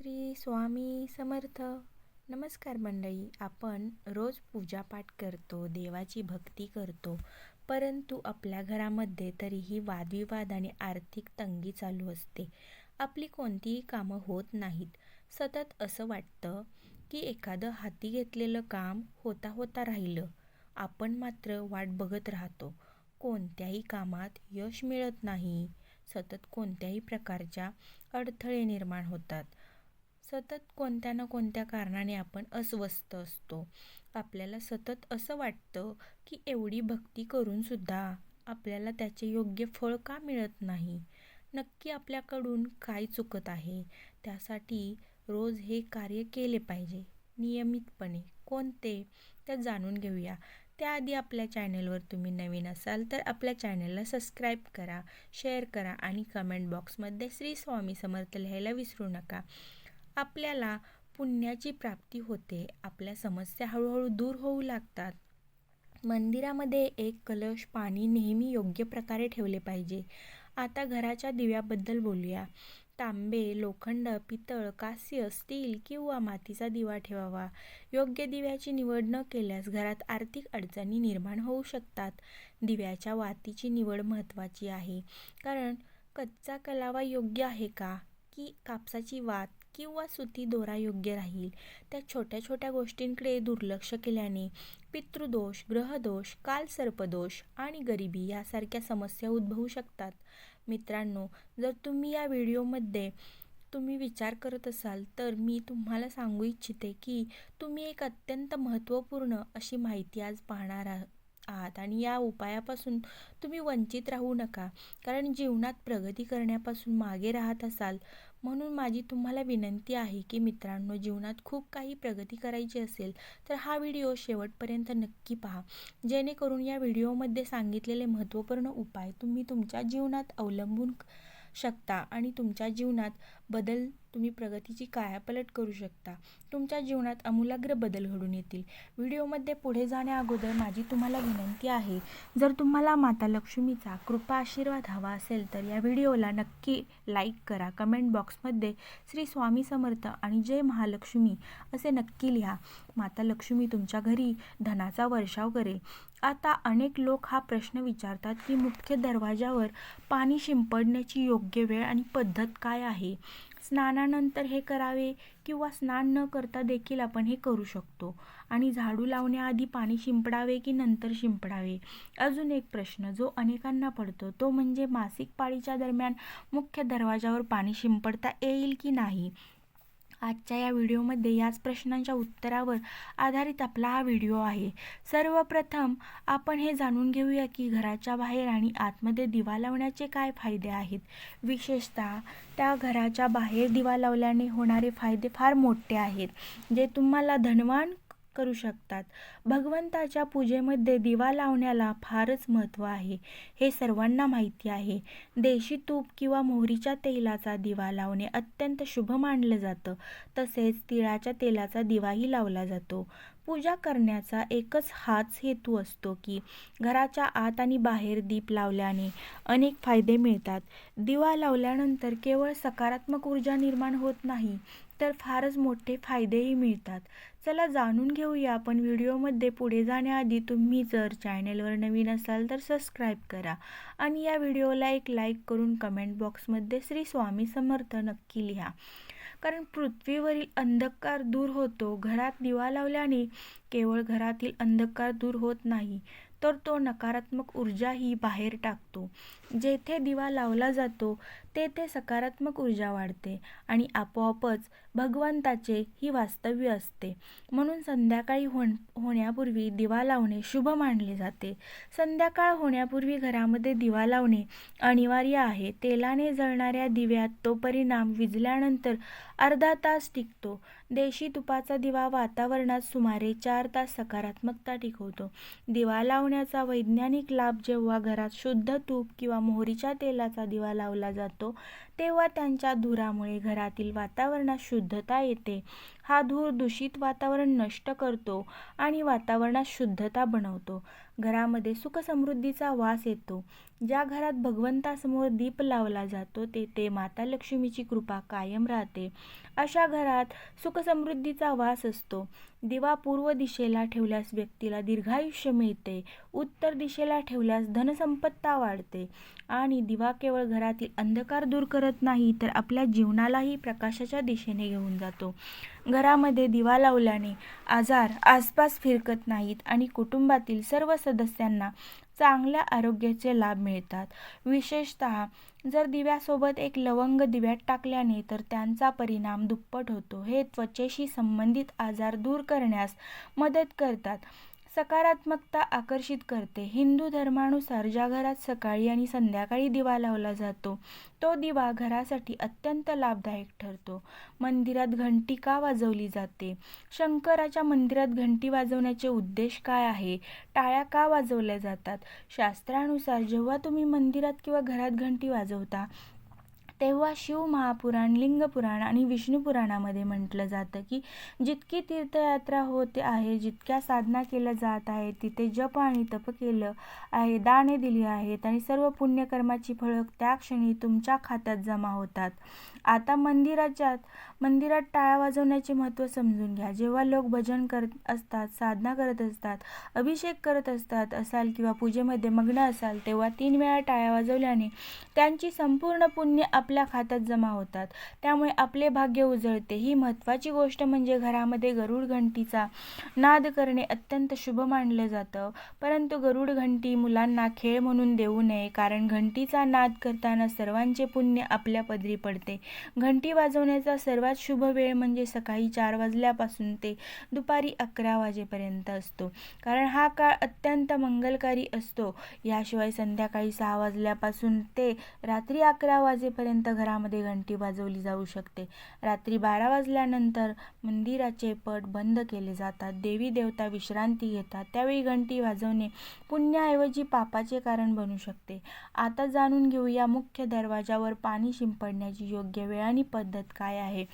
श्री स्वामी समर्थ. नमस्कार मंडळी आपण रोज पूजापाठ करतो देवाची भक्ती करतो परंतु आपल्या घरामध्ये तरीही वादविवाद आणि आर्थिक तंगी चालू असते. आपली कोणतीही कामं होत नाहीत. सतत असं वाटतं की एखादं हाती घेतलेलं काम होता होता राहिलं. आपण मात्र वाट बघत राहतो. कोणत्याही कामात यश मिळत नाही. सतत कोणत्याही प्रकारच्या अडथळे निर्माण होतात. सतत कोणत्या ना कोणत्या कारणाने आपण अस्वस्थ असतो. आपल्याला सतत असं वाटतं की एवढी भक्ती करूनसुद्धा आपल्याला त्याचे योग्य फळ का मिळत नाही? नक्की आपल्याकडून काय चुकत आहे? त्यासाठी रोज हे कार्य केले पाहिजे नियमितपणे. कोणते? ते जाणून घेऊया. त्याआधी आपल्या चॅनलवर तुम्ही नवीन असाल तर आपल्या चॅनलला सबस्क्राईब करा शेअर करा आणि कमेंट बॉक्समध्ये श्री स्वामी समर्थ लिहायला विसरू नका. आपल्याला पुण्याची प्राप्ती होते. आपल्या समस्या हळूहळू दूर होऊ लागतात. मंदिरामध्ये एक कलश पाणी नेहमी योग्य प्रकारे ठेवले पाहिजे. आता घराच्या दिव्याबद्दल बोलूया. तांबे लोखंड पितळ कास्य स्टील किंवा मातीचा दिवा ठेवावा. योग्य दिव्याची निवड न केल्यास घरात आर्थिक अडचणी निर्माण होऊ शकतात. दिव्याच्या वातीची निवड महत्त्वाची आहे. कारण कच्चा कलावा योग्य आहे का? की कापसाची वात किंवा सुती दोरा योग्य राहील. त्या छोट्या छोट्या गोष्टींकडे दुर्लक्ष केल्याने पितृदोष ग्रहदोष कालसर्पदोष आणि गरिबी यासारख्या समस्या उद्भवू शकतात. मित्रांनो जर तुम्ही या व्हिडिओमध्ये तुम्ही विचार करत असाल तर मी तुम्हाला सांगू इच्छिते की तुम्ही एक अत्यंत महत्त्वपूर्ण अशी माहिती आज पाहणार आहात आणि या उपायापासून तुम्ही वंचित राहू नका. कारण जीवनात प्रगती करण्यापासून मागे राहत असाल म्हणून माझी तुम्हाला विनंती आहे की मित्रांनो जीवनात खूप काही प्रगती करायची असेल तर हा व्हिडिओ शेवटपर्यंत नक्की पहा. जेणेकरून या व्हिडिओमध्ये सांगितलेले महत्त्वपूर्ण उपाय तुम्ही तुमच्या जीवनात अवलंबून शकता आणि तुमच्या जीवनात बदल तुम्ही प्रगतीची कायापलट करू शकता. तुमच्या जीवनात आमूलाग्र बदल घडून येतील. व्हिडिओमध्ये पुढे जाण्याअगोदर माझी तुम्हाला विनंती आहे जर तुम्हाला माता लक्ष्मीचा कृपा आशीर्वाद हवा असेल तर या व्हिडिओला नक्की लाईक करा. कमेंट बॉक्समध्ये श्री स्वामी समर्थ आणि जय महालक्ष्मी असे नक्की लिहा. माता लक्ष्मी तुमच्या घरी धनाचा वर्षाव करेल. आता अनेक लोक हा प्रश्न विचारतात की मुख्य दरवाजावर पाणी शिंपडण्याची योग्य वेळ आणि पद्धत काय आहे? स्नानानंतर हे करावे किंवा स्नान न करता देखील आपण हे करू शकतो? आणि झाडू लावण्याआधी पाणी शिंपडावे की नंतर शिंपडावे? अजून एक प्रश्न जो अनेकांना पडतो तो म्हणजे मासिक पाळीच्या दरम्यान मुख्य दरवाजावर पाणी शिंपडता येईल की नाही? आजच्या या व्हिडिओमध्ये याच प्रश्नांच्या उत्तरावर आधारित आपला हा व्हिडिओ आहे. सर्वप्रथम आपण हे जाणून घेऊया की घराच्या बाहेर आणि आतमध्ये दिवा लावण्याचे काय फायदे आहेत. विशेषतः त्या घराच्या बाहेर दिवा लावल्याने होणारे फायदे फार मोठे आहेत. जे तुम्हाला धनवान करू शकतात. भगवंताच्या पूजेमध्ये दिवा लावण्याला फारच महत्त्व आहे. हे सर्वांना माहिती आहे. देशी तूप किंवा मोहरीच्या तेलाचा दिवा लावणे अत्यंत शुभ मानलं जातं. तसेच तिळाच्या तेलाचा दिवाही लावला जातो. पूजा करण्याचा एकच हाच हेतू असतो की घराच्या आत आणि बाहेर दीप लावल्याने अनेक फायदे मिळतात. दिवा लावल्यानंतर केवळ सकारात्मक ऊर्जा निर्माण होत नाही तर फारच मोठे फायदेही मिळतात. चला जाणून घेऊया आपण व्हिडिओमध्ये पुढे जाण्याआधी तुम्ही जर चॅनेलवर नवीन असाल तर सबस्क्राईब करा आणि या व्हिडिओला एक लाईक करून कमेंट बॉक्समध्ये श्री स्वामी समर्थ नक्की लिहा. कारण पृथ्वीवरील अंधकार दूर होतो घरात दिवा लावल्याने केवळ घरातील अंधकार दूर होत नाही तर तो नकारात्मक ऊर्जाही बाहेर टाकतो. जेथे दिवा लावला जातो तेथे सकारात्मक ऊर्जा वाढते आणि आपोआपच भगवंताचे ही वास्तव्य असते. म्हणून संध्याकाळी होण होण्यापूर्वी दिवा लावणे शुभ मानले जाते. संध्याकाळ होण्यापूर्वी घरामध्ये दिवा लावणे अनिवार्य आहे. तेलाने जळणाऱ्या दिव्यात तो परिणाम विजल्यानंतर अर्धा तास टिकतो. देशी तुपाचा दिवा वातावरणात सुमारे चार तास सकारात्मकता टिकवतो. दिवा लावण्याचा वैज्ञानिक लाभ जेव्हा घरात शुद्ध तूप किंवा मोहरीच्या तेलाचा दिवा लावला जातो と。तेव्हा त्यांच्या धुरामुळे घरातील वातावरणात शुद्धता येते. हा धूर दूषित वातावरण नष्ट करतो आणि वातावरणात शुद्धता बनवतो. घरामध्ये सुखसमृद्धीचा वास येतो. ज्या घरात भगवंतासमोर दीप लावला जातो तेथे माता लक्ष्मीची कृपा कायम राहते. अशा घरात सुखसमृद्धीचा वास असतो. दिवा पूर्व दिशेला ठेवल्यास व्यक्तीला दीर्घायुष्य मिळते. उत्तर दिशेला ठेवल्यास धनसंपत्ता वाढते. आणि दिवा केवळ घरातील अंधकार दूर करत नाही तर आपल्या जीवनालाही प्रकाशाच्या दिशेने घेऊन जातो. घरामध्ये दिवा लावल्याने आजार आसपास फिरकत नाहीत आणि कुटुंबातील सर्व सदस्यांना चांगल्या आरोग्याचे लाभ मिळतात. विशेषत जर दिव्यासोबत एक लवंग दिव्यात टाकल्याने तर त्यांचा परिणाम दुप्पट होतो. हे त्वचेशी संबंधित आजार दूर करण्यास मदत करतात. सकारात्मकता आकर्षित करते. हिंदू धर्मानुसार ज्या घरात सकाळी आणि संध्याकाळी दिवा लावला जातो तो दिवा घरासाठी अत्यंत लाभदायक ठरतो. मंदिरात घंटी का वाजवली जाते? शंकराच्या मंदिरात घंटी वाजवण्याचे उद्देश काय आहे? टाळ्या का वाजवल्या जातात? शास्त्रानुसार जेव्हा तुम्ही मंदिरात किंवा घरात घंटी वाजवता तेव्हा शिव महापुराण लिंगपुराण आणि विष्णुपुराणामध्ये म्हटलं जातं की जितकी तीर्थयात्रा होत आहे जितक्या साधना केल्या जात आहे तिथे जप आणि तप केलं आहे दाने दिली आहेत आणि सर्व पुण्यकर्माची फळं त्या क्षणी तुमच्या खात्यात जमा होतात. आता मंदिराच्यात मंदिरात टाळ्या वाजवण्याचे महत्त्व समजून घ्या. जेव्हा लोक भजन करत असतात साधना करत असतात अभिषेक करत असतात असाल किंवा पूजेमध्ये मग्न असाल तेव्हा तीन वेळा टाळ्या वाजवल्याने त्यांची संपूर्ण पुण्य आप आपल्या खात्यात जमा होतात. त्यामुळे आपले भाग्य उजळते. ही महत्त्वाची गोष्ट म्हणजे घरामध्ये गरुड घंटीचा नाद करणे अत्यंत शुभ मानलं जातं. परंतु गरुड घंटी मुलांना खेळ म्हणून देऊ नये कारण घंटीचा नाद करताना सर्वांचे पुण्य आपल्या पदरी पडते. घंटी वाजवण्याचा सर्वात शुभ वेळ म्हणजे सकाळी चार वाजल्यापासून ते दुपारी अकरा वाजेपर्यंत असतो. कारण हा काळ अत्यंत मंगलकारी असतो. याशिवाय संध्याकाळी सहा वाजल्यापासून ते रात्री अकरा वाजेपर्यंत घरामध्ये घंटी वाजवली जाऊ शकते. रात्री बारा वाजल्यानंतर मंदिराचे पट बंद केले जातात. देवी देवता विश्रांती घेतात. त्यावेळी घंटी वाजवणे पुण्याऐवजी पापाचे कारण बनू शकते. आता जाणून घेऊया मुख्य दरवाजावर पाणी शिंपडण्याची योग्य वेळ आणि पद्धत काय आहे.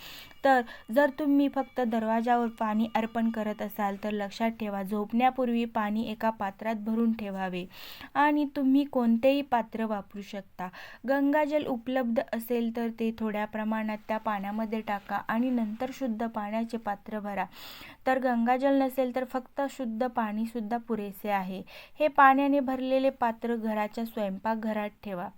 तर जर तुम्ही फक्त दरवाजावर पाणी अर्पण करत असाल तर लक्षात ठेवा झोपण्यापूर्वी पाणी एका पात्रात भरून ठेवावे आणि तुम्ही कोणतेही पात्र वापरू शकता. गंगाजल उपलब्ध असेल तर ते थोड्या प्रमाणात त्या पाण्यामध्ये टाका आणि नंतर शुद्ध पाण्याचे पात्र भरा. तर गंगाजल नसेल तर फक्त शुद्ध पाणीसुद्धा पुरेसे आहे. हे पाण्याने भरलेले पात्र घराच्या स्वयंपाकघरात ठेवा.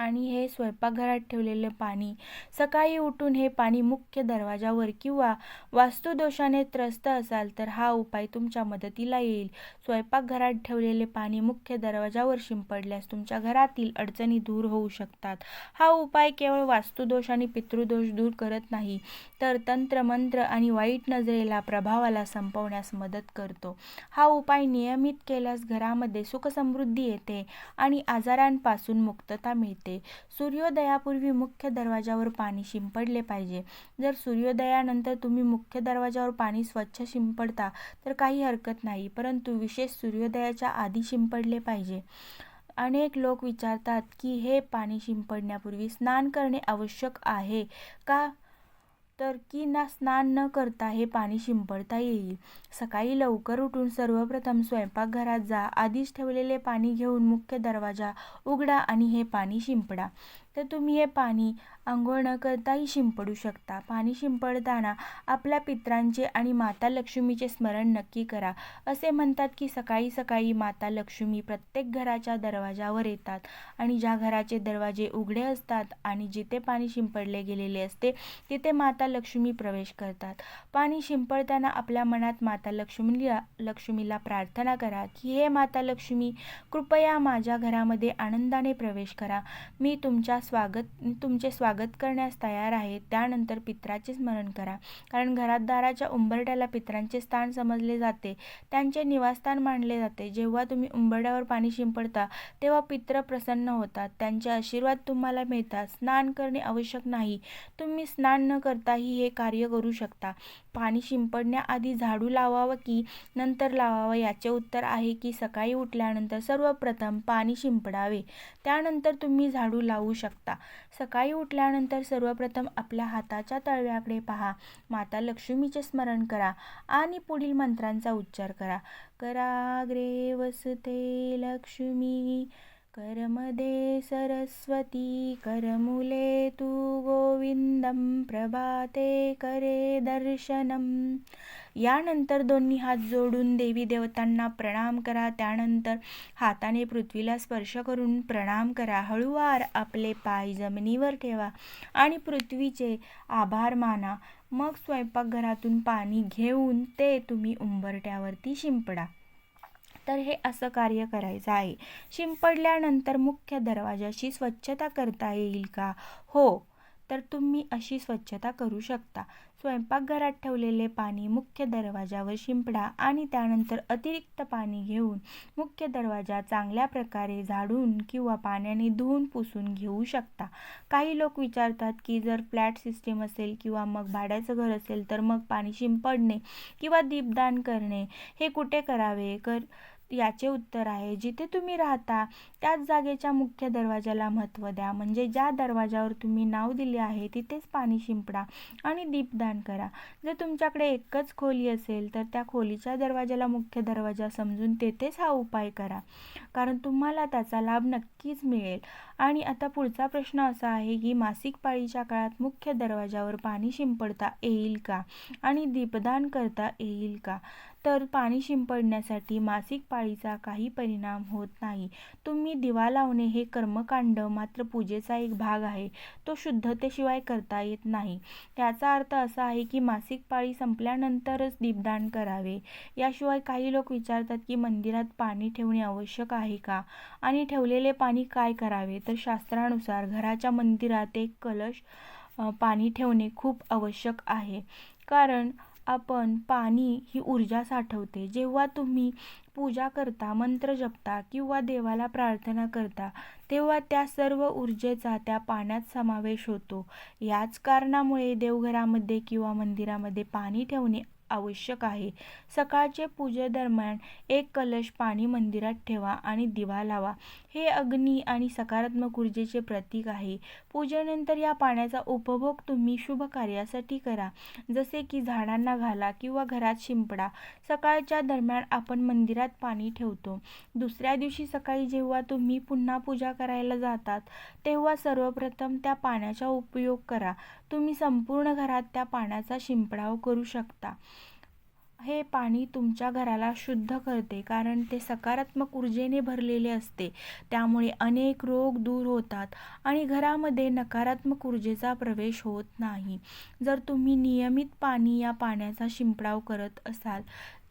आणि हे स्वयंपाकघरात ठेवलेले पाणी सकाळी उठून हे पाणी मुख्य दरवाजावर किंवा वास्तुदोषाने त्रस्त असाल तर हा उपाय तुमच्या मदतीला येईल. स्वयंपाकघरात ठेवलेले पाणी मुख्य दरवाजावर शिंपडल्यास तुमच्या घरातील अडचणी दूर होऊ शकतात. हा उपाय केवळ वास्तुदोष आणि पितृदोष दूर करत नाही तर तंत्र मंत्र आणि वाईट नजरेला प्रभावाला संपवण्यास मदत करतो. हा उपाय नियमित केल्यास घरामध्ये सुखसमृद्धी येते आणि आजारांपासून मुक्तता मिळते. सूर्योदयापूर्वी मुख्य दरवाजावर पाणी शिंपडले पाहिजे. जर सूर्योदयानंतर तुम्ही मुख्य दरवाजावर पाणी स्वच्छ शिंपडता तर काही हरकत नाही परंतु विशेष सूर्योदयाच्या आधी शिंपडले पाहिजे. अनेक लोक विचारतात की हे पाणी शिंपडण्यापूर्वी स्नान करणे आवश्यक आहे का? तर की ना स्नान न करता हे पाणी शिंपडता येईल. सकाळी लवकर उठून सर्वप्रथम स्वयंपाकघरात जा. आधीच ठेवलेले पाणी घेऊन मुख्य दरवाजा उघडा आणि हे पाणी शिंपडा. तर तुम्ही हे पाणी आंघोळ न करताही शिंपडू शकता. पाणी शिंपडताना आपल्या पित्रांचे आणि माता लक्ष्मीचे स्मरण नक्की करा. असे म्हणतात की सकाळी सकाळी माता लक्ष्मी प्रत्येक घराच्या दरवाजावर येतात आणि ज्या घराचे दरवाजे उघडे असतात आणि जिथे पाणी शिंपडले गेलेले असते तिथे माता लक्ष्मी प्रवेश करतात. पाणी शिंपडताना आपल्या मनात माता लक्ष्मीला लक्ष्मीला प्रार्थना करा की हे माता लक्ष्मी कृपया माझ्या घरामध्ये आनंदाने प्रवेश करा. मी तुमच्या स्वागत तुमचे स्वागत करण्यास तयार आहे. त्यानंतर पित्राचे स्मरण करा. कारण घरात दाराच्या उंबरट्याला पित्रांचे स्थान समजले जाते. त्यांचे निवासस्थान मानले जाते. जेव्हा तुम्ही उंबरड्यावर पाणी शिंपडता तेव्हा पित्र प्रसन्न होतात. त्यांचे आशीर्वाद तुम्हाला मिळतात. स्नान करणे आवश्यक नाही. तुम्ही स्नान न करताही हे कार्य करू शकता. पाणी शिंपडण्याआधी झाडू लावावं की नंतर लावावं? याचे उत्तर आहे की सकाळी उठल्यानंतर सर्वप्रथम पाणी शिंपडावे. त्यानंतर तुम्ही झाडू लावू शकता. सकाळी उठल्या केल्यानंतर सर्वप्रथम आपल्या हाताच्या तळव्याकडे पहा. माता लक्ष्मीचे स्मरण करा आणि पुढील मंत्रांचा उच्चार करा. कराग्रे वसते लक्ष्मी करमदे सरस्वती करमुले तू गोविंदम प्रभाते करे दर्शनम. यानंतर दोन्ही हात जोडून देवी देवतांना प्रणाम करा. त्यानंतर हाताने पृथ्वीला स्पर्श करून प्रणाम करा. हळूवार आपले पाय जमिनीवर ठेवा आणि पृथ्वीचे आभार माना. मग स्वयंपाकघरातून पाणी घेऊन ते तुम्ही उंबरट्यावरती शिंपडा. तर हे असं कार्य करायचं आहे. शिंपडल्यानंतर मुख्य दरवाजाची स्वच्छता करता येईल का? हो. तर तुम्ही अशी स्वच्छता करू शकता. स्वयंपाकघरात ठेवलेले पाणी मुख्य दरवाजावर शिंपडा आणि त्यानंतर अतिरिक्त पाणी घेऊन मुख्य दरवाजा चांगल्या प्रकारे झाडून किंवा पाण्याने धुवून पुसून घेऊ शकता. काही लोक विचारतात की जर फ्लॅट सिस्टीम असेल किंवा मग भाड्याचं घर असेल तर मग पाणी शिंपडणे किंवा दीपदान करणे हे कुठे करावे? कर याचे उत्तर आहे. जिथे तुम्ही राहता त्याच जागेच्या मुख्य दरवाजाला महत्त्व द्या. म्हणजे ज्या दरवाजावर तुम्ही नाव दिले आहे तिथेच पाणी शिंपडा आणि दीपदान करा. जर तुमच्याकडे एकच खोली असेल तर त्या खोलीच्या दरवाजाला मुख्य दरवाजा समजून तेथेच हा उपाय करा. कारण तुम्हाला त्याचा लाभ नक्कीच मिळेल. आणि आता पुढचा प्रश्न असा आहे की मासिक पाळीच्या काळात मुख्य दरवाजावर पाणी शिंपडता येईल का? आणि दीपदान करता येईल का? तर पाणी शिंपडण्यासाठी मासिक पाळीचा काही परिणाम होत नाही. तुम्ही दिवा लावणे हे कर्मकांड मात्र पूजेचा एक भाग आहे. तो शुद्धतेशिवाय करता येत नाही. त्याचा अर्थ असा आहे की मासिक पाळी संपल्यानंतरच दीपदान करावे. याशिवाय काही लोक विचारतात की मंदिरात पाणी ठेवणे आवश्यक आहे का? आणि ठेवलेले पाणी काय करावे? तर शास्त्रानुसार घराच्या मंदिरात एक कलश पाणी ठेवणे खूप आवश्यक आहे. कारण आपण पाणी ही ऊर्जा साठवते. जेव्हा तुम्ही पूजा करता मंत्र जपता किंवा देवाला प्रार्थना करता तेव्हा त्या सर्व ऊर्जेचा त्या पाण्यात समावेश होतो. याच कारणामुळे देवघरामध्ये किंवा मंदिरामध्ये पाणी ठेवणे आवश्यक आहे. सकाळचे पूजेदरम्यान एक कलश पाणी मंदिरात ठेवा आणि दिवा लावा. हे अग्नी आणि सकारात्मक ऊर्जेचे प्रतीक आहे. पूजेनंतर या पाण्याचा उपभोग तुम्ही शुभ कार्यासाठी करा. जसे की झाडांना घाला किंवा घरात शिंपडा. सकाळच्या दरम्यान आपण मंदिरात पाणी ठेवतो. दुसऱ्या दिवशी सकाळी जेव्हा तुम्ही पुन्हा पूजा करायला जातात तेव्हा सर्वप्रथम त्या पाण्याचा उपयोग करा. तुम्ही संपूर्ण घरात त्या पाण्याचा शिंपडाव करू शकता. हे पाणी तुमच्या घराला शुद्ध करते कारण ते सकारात्मक ऊर्जेने भरलेले असते. त्यामुळे अनेक रोग दूर होतात आणि घरामध्ये नकारात्मक ऊर्जेचा प्रवेश होत नाही. जर तुम्ही नियमित पाणी या पाण्याचा शिंपडाव करत असाल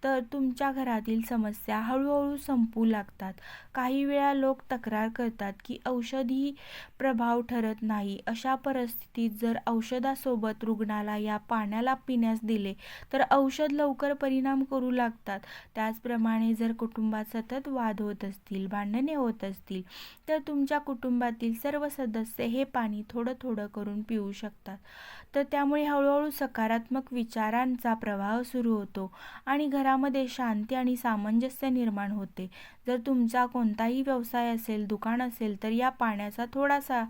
तर तुमच्या घरातील समस्या हळूहळू संपू लागतात. काही वेळा लोक तक्रार करतात की औषधी प्रभाव ठरत नाही. अशा परिस्थितीत जर औषधासोबत रुग्णाला या पाण्याला पिण्यास दिले तर औषध लवकर परिणाम करू लागतात. त्याचप्रमाणे जर कुटुंबात सतत वाद होत असतील भांडणे होत असतील तर तुमच्या कुटुंबातील सर्व सदस्य हे पाणी थोडं थोडं करून पिऊ शकतात. तर त्यामुळे हळूहळू सकारात्मक विचारांचा प्रवाह सुरू होतो आणि घरामध्ये शांती आणि सामंजस्य निर्माण होते. जर तुमचा कोणताही व्यवसाय असेल दुकान असेल तर या पाण्याचा थोडासा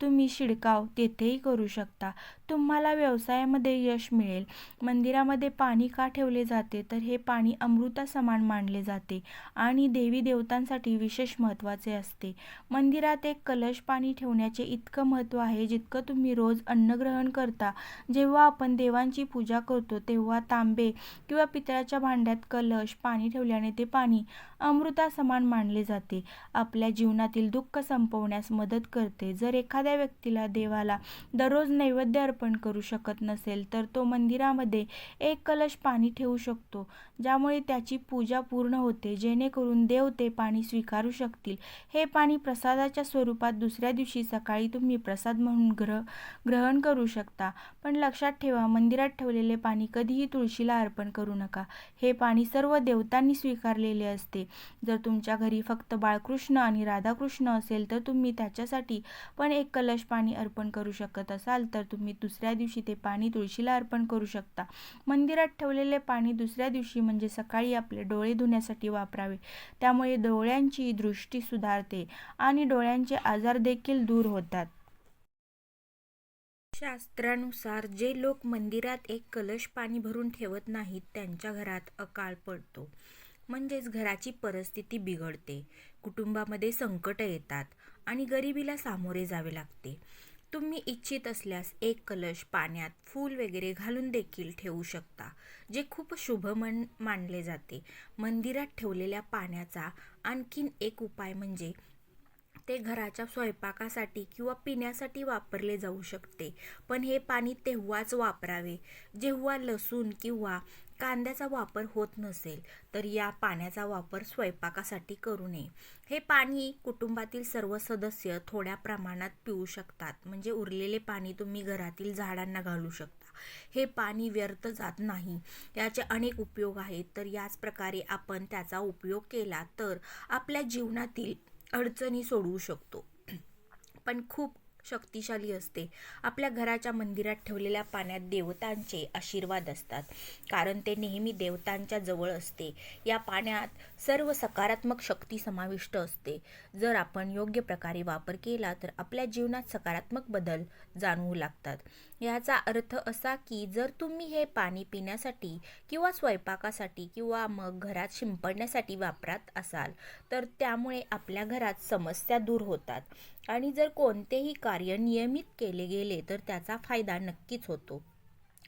तुम्ही शिडकाव तेथेही करू शकता. तुम्हाला व्यवसायामध्ये यश मिळेल. मंदिरामध्ये पाणी का ठेवले जाते? तर हे पाणी अमृता समान मानले जाते आणि देवी देवतांसाठी विशेष महत्त्वाचे असते. मंदिरात एक कलश पाणी ठेवण्याचे इतकं महत्त्व आहे जितकं तुम्ही रोज अन्नग्रहण करता. जेव्हा आपण देवांची पूजा करतो तेव्हा तांबे किंवा पितळाच्या भांड्यात कलश पाणी ठेवल्याने ते पाणी अमृता समान मानले जाते. आपल्या जीवनातील दुःख संपवण्यास मदत करते. जर एखाद्या व्यक्तीला देवाला दररोज नैवेद्य अर्पण करू शकत नसेल तर तो मंदिरामध्ये एक कलश पाणी ठेवू शकतो ज्यामुळे त्याची पूजा पूर्ण होते. जेणेकरून देव ते पाणी स्वीकारू शकतील. हे पाणी प्रसादाच्या स्वरूपात दुसऱ्या दिवशी सकाळी तुम्ही प्रसाद म्हणून ग्रह ग्रहण करू शकता. पण लक्षात ठेवा मंदिरात ठेवलेले पाणी कधीही तुळशीला अर्पण करू नका. हे हे पाणी सर्व देवतांनी स्वीकारलेले असते. जर तुमच्या घरी फक्त बाळकृष्ण आणि राधाकृष्ण असेल तर तुम्ही त्याच्यासाठी पण एक कलश पाणी अर्पण करू शकत असाल तर तुम्ही दुसऱ्या दिवशी ते पाणी तुळशीला अर्पण करू शकता. मंदिरात ठेवलेले पाणी दुसऱ्या दिवशी म्हणजे सकाळी आपले डोळे धुण्यासाठी वापरावे. त्यामुळे डोळ्यांची दृष्टी सुधारते आणि डोळ्यांचे आजार देखील दूर होतात. शास्त्रानुसार जे लोक मंदिरात एक कलश पाणी भरून ठेवत नाहीत त्यांच्या घरात अकाळ पडतो. म्हणजेच घराची परिस्थिती बिघडते. कुटुंबामध्ये संकट येतात आणि गरिबीला सामोरे जावे लागते. तुम्ही इच्छित असल्यास एक कलश पाण्यात फूल वगैरे घालून देखील ठेवू शकता जे खूप शुभ मन मानले जाते. मंदिरात ठेवलेल्या पाण्याचा आणखीन एक उपाय म्हणजे ते घराच्या स्वयंपाकासाठी किंवा पिण्यासाठी वापरले जाऊ शकते. पण हे पाणी तेव्हाच वापरावे. जेव्हा लसूण किंवा कांद्याचा वापर होत नसेल तर या पाण्याचा वापर स्वयंपाकासाठी करू नये. हे पाणी कुटुंबातील सर्व सदस्य थोड्या प्रमाणात पिऊ शकतात. म्हणजे उरलेले पाणी तुम्ही घरातील झाडांना घालू शकता. हे पाणी व्यर्थ जात नाही. याचे अनेक उपयोग आहेत. तर याच प्रकारे आपण त्याचा उपयोग केला तर आपल्या जीवनातील अडचणी सोडवू शकतो. पण खूप शक्तिशाली असते. आपल्या घराच्या मंदिरात ठेवलेल्या पाण्यात देवतांचे आशीर्वाद असतात. कारण ते नेहमी देवतांच्या जवळ असते. या पाण्यात सर्व सकारात्मक शक्ती समाविष्ट असते. जर आपण योग्य प्रकारे वापर केला तर आपल्या जीवनात सकारात्मक बदल जाणवू लागतात. ह्याचा अर्थ असा की जर तुम्ही हे पाणी पिण्यासाठी किंवा स्वयंपाकासाठी किंवा मग घरात शिंपडण्यासाठी वापरत असाल तर त्यामुळे आपल्या घरात समस्या दूर होतात. आणि जर कोणतेही कार्य नियमित केले गेले तर त्याचा फायदा नक्कीच होतो.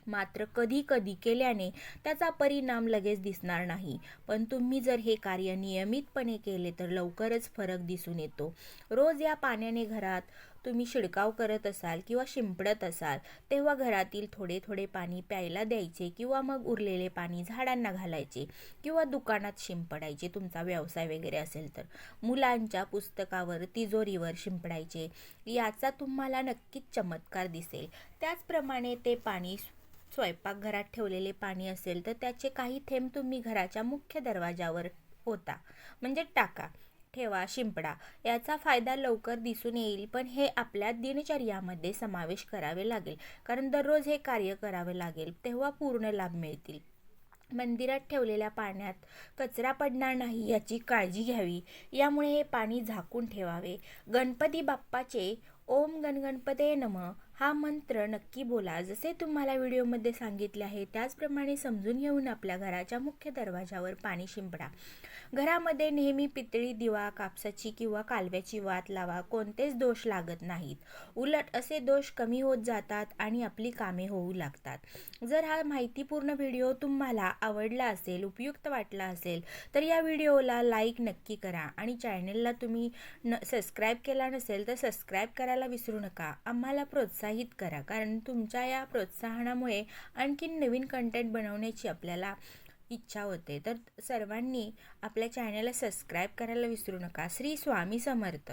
मात्र कधी कधी केल्याने त्याचा परिणाम लगेच दिसणार नाही. पण तुम्ही जर हे कार्य नियमितपणे केले तर लवकरच फरक दिसून येतो. रोज या पाण्याने घरात तुम्ही शिडकाव करत असाल किंवा शिंपडत असाल तेव्हा घरातील थोडे थोडे पाणी प्यायला द्यायचे किंवा मग उरलेले पाणी झाडांना घालायचे किंवा दुकानात शिंपडायचे तुमचा व्यवसाय वगैरे असेल तर. मुलांच्या पुस्तकावर तिजोरीवर शिंपडायचे. याचा तुम्हाला नक्कीच चमत्कार दिसेल. त्याचप्रमाणे ते पाणी स्वयंपाकघरात ठेवलेले पाणी असेल तर त्याचे काही थेंब तुम्ही घराच्या मुख्य दरवाजावर होता म्हणजे टाका ठेवा शिंपडा. याचा फायदा लवकर दिसून येईल पण हे आपल्या दिनचर्यामध्ये समावेश करावे लागेल. कारण दररोज हे कार्य करावे लागेल तेव्हा पूर्ण लाभ मिळतील. मंदिरात ठेवलेल्या पाण्यात कचरा पडणार नाही याची काळजी घ्यावी. यामुळे हे पाणी झाकून ठेवावे. गणपती बाप्पाचे ओम गणगणपते नम. हा मंत्र नक्की बोला. जसे तुम्हाला व्हिडिओमध्ये सांगितले आहे त्याचप्रमाणे समजून घेऊन आपल्या घराच्या मुख्य दरवाजावर पाणी शिंपडा. घरामध्ये नेहमी पितळी दिवा कापसाची किंवा कालव्याची वात लावा कोणतेच दोष लागत नाहीत. उलट असे दोष कमी होत जातात आणि आपली कामे होऊ लागतात. जर हा माहितीपूर्ण व्हिडिओ तुम्हाला आवडला असेल उपयुक्त वाटला असेल तर या व्हिडिओला लाईक नक्की करा आणि चॅनलला तुम्ही न सबस्क्राईब केला नसेल तर सबस्क्राईब करायला विसरू नका. आम्हाला प्रोत्साहित करा कारण तुमच्या या प्रोत्साहनामुळे आणखी नवीन कंटेंट बनवण्याची आपल्याला इच्छा होते. तर सर्वांनी आपल्या चॅनलला सबस्क्राईब करायला विसरू नका. श्री स्वामी समर्थ.